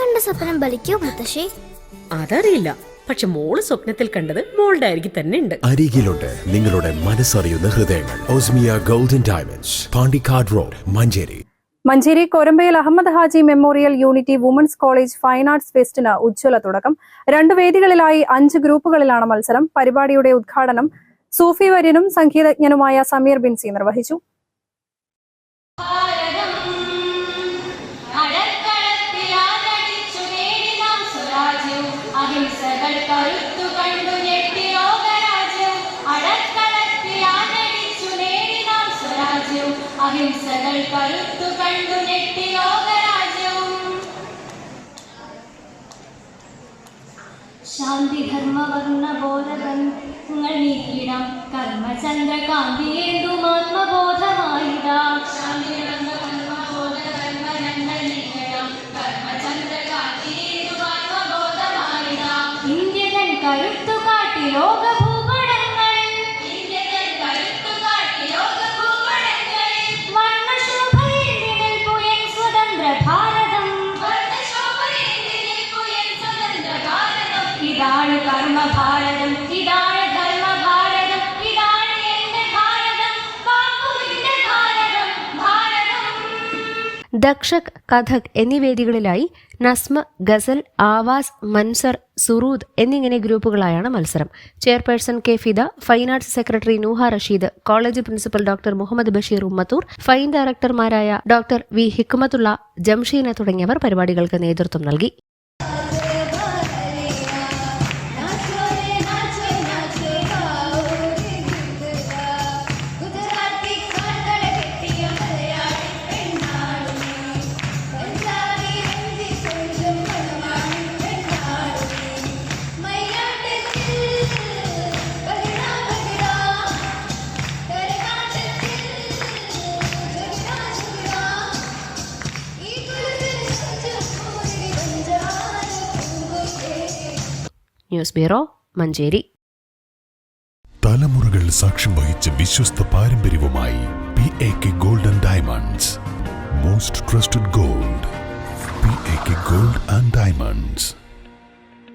കണ്ട സ്വപ്നം ബലിക്കോ മുത്തശ്ശി? അതറിയില്ല. പക്ഷെ മോൾ സ്വപ്നത്തിൽ കണ്ടത് മോളുടെ അരികിൽ തന്നെ ഉണ്ട്. അരികിലുണ്ട് നിങ്ങളുടെ മനസ്സറിയുന്ന ഹൃദയങ്ങൾ. Osmiya golden diamonds Pandikkad road Manjeri. Manjeri Korambayil Ahammed Haji memorial unity women's college fine arts ഫെസ്റ്റിന് ഉജ്ജ്വല തുടക്കം. രണ്ട് വേദികളിലായി അഞ്ച് ഗ്രൂപ്പുകളിലാണ് മത്സരം. പരിപാടിയുടെ ഉദ്ഘാടനം സൂഫി വര്യനും സംഗീതജ്ഞനുമായ സമീർ ബിൻസി നിർവഹിച്ചു അഹിംസകൾ കരുത്തു കണ്ടു ഞെട്ടി ശാന്തി ധർമ്മ വർണ ബോധങ്ങൾ നീക്കിടാം കർമ്മചന്ദ്രകാന്തിയേന്തും ആത്മബോധമായിടാം ലോക ഭൂപടങ്ങൾ വർണശോഭയിൽ വർണശോഭയിൽ പുയൻ സ്വതന്ത്ര ഭാരതം ഇതാണ് കർമ്മ ഭാരതം ഇതാണ് ദക്ഷക് കഥക് എന്നീ വേദികളിലായി നസ്മ ഗസൽ ആവാസ് മൻസർ സുറൂദ് എന്നിങ്ങനെ ഗ്രൂപ്പുകളായാണ് മത്സരം. Chairperson K Fida fine arts secretary Nooha Rasheed college principal doctor Muhammed Basheer Ummathur fine ഡയറക്ടർമാരായ doctor V Hikmathulla Jamsheena തുടങ്ങിയവർ പരിപാടികൾക്ക് നേതൃത്വം നൽകി. News bureau Manjeri. തലമുറകൾ സാക്ഷ്യം വഹിച്ച വിശ്വസ്ത പാരമ്പര്യവുമായി P A K golden diamonds most trusted gold P A K gold and diamonds